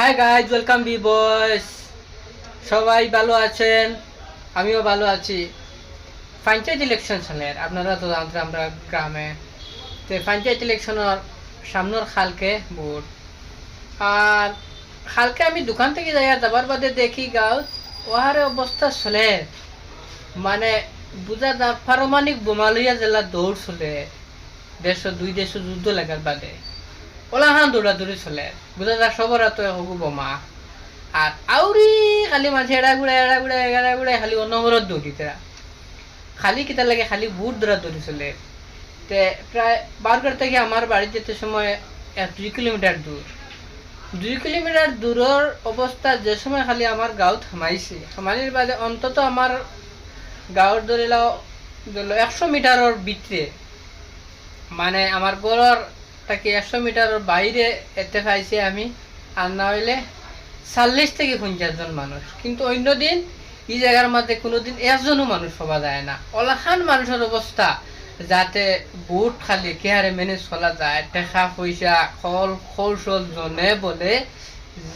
Hi guys welcome B বয়স সবাই ভালো আছেন? আমিও ভালো আছি। পঞ্চায়েত ইলেকশন চলের আপনারা তো জানতে আমরা গ্রামে। তো পঞ্চায়েত ইলেকশনের সামনের খালকে ভোট। আর খালকে আমি দোকান থেকে যাই যাবার বাদে দেখি গাঁও ওহারে অবস্থা চলে মানে বুঝা যা পারমাণিক বোমা লইয়া জেলা দৌড় চলে দেশ দুই দেশ যুদ্ধ লাগার বাদে। ওলাহান দৌড়াদৌড়ি চলে। বুঝা যা সবর তো হবু বোমা। আর আউরি খালি মাঝে এড়া গুড়া এড়া গুড়া এড়া গুড়া খালি অনবরত দৌড়ি তেরা খালি কিতা লাগে, খালি বুট দৌড়া দৌড়ি চলে। তে প্রায় বারগড় থেকে আমার বাড়ি যেতে সময় দুই কিলোমিটার দূর দুই কিলোমিটার দূরের অবস্থা যে সময় খালি আমার গাঁৱত সোমাইছে। সোমালির বাদে অন্তত আমার গাঁৱৰ ধৰি লও ধৰি লও একশো মিটাৰৰ ভিতরে মানে আমার ঘরের তাকে একশো মিটারের বাইরে এতে পাইছি আমি। আর না হইলে চল্লিশ থেকে পঞ্চাশ জন মানুষ। কিন্তু অন্য দিন, এই জায়গার মধ্যে কোনোদিন একজনও মানুষ পাওয়া যায় না। অলাখান মানুষের অবস্থা, যাতে বুট খালি কেহারে মেনে চলা যায়, টেকা পয়সা, খল কৌশল জনে বলে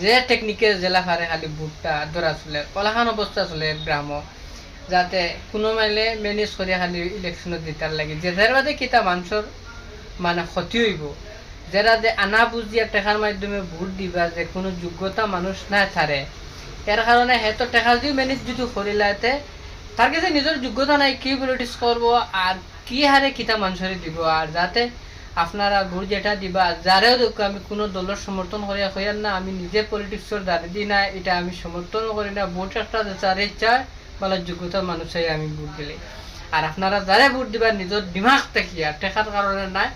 যে টেকনিকে জেলা ফারে খালি বুটটা ধরা চলে। অলাখান অবস্থা চলে গ্রাম। যাতে কোনো মাইলে মেনেজ করে খালি ইলেকশনত জিতার লাগে। যেটার বাদে কিতা মানুষের মানে ক্ষতি হইব। যারা যে আনা বুঝিয়া টেকার মাধ্যমে ভোট দিবা যে কোনো যোগ্যতা মানুষ নাই থারে এর কারণে হেতো টেকা যদি মেনেজ যদি করিলাতে তার কাছে নিজের যোগ্যতা নাই, কি পলিটিক্স করব আর কি হারে কিতা মানুষের দিব আর যাতে আপনারা ভোট যেটা দিবা যারেও দেখো আমি কোনো দলের সমর্থন করিয়া হইয়ার না, আমি নিজে পলিটিক্সের দাঁড়িয়ে দিই না এটা আমি সমর্থন করি না, ভোট একটা যার ইচ্ছা বলার যোগ্যতা মানুষে আমি ভোট দিলে। আর আপনারা যারা ভোট দিবা নিজের দিমাগ থাকিয়া টেকার কারণে নাই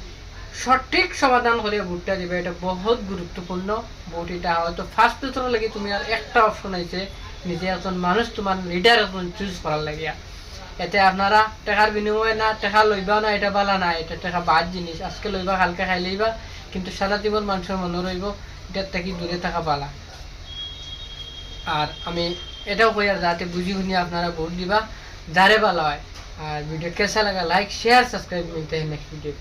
সঠিক সমাধান করে ভোটটা দিবে, এটা বহুত গুরুত্বপূর্ণ। ভোট এটা হয়তো ফার্স্ট পেছনের লাগে তুমি আর একটা অপশন আছে, নিজে একজন মানুষ তোমার লিডার একজন চুজ করার লাগিয়া এতে আপনারা টেকার বিনিময়ে না, টেকা লইবা না, এটা বালা না এটা টেকা বাদ জিনিস আজকে লইবা, কালকে খাই লইবা, কিন্তু সারা জীবন মানুষের মনে রইব এটার থেকে দূরে থাকা বালা আর আমি এটাও কই, আর যাতে বুঝি শুনি আপনারা ভোট দিবা যারে ভালো হয়। আর ভিডিও কেসা লাগা লাইক শেয়ার সাবস্ক্রাইব মিলতে নেক্সট ভিডিও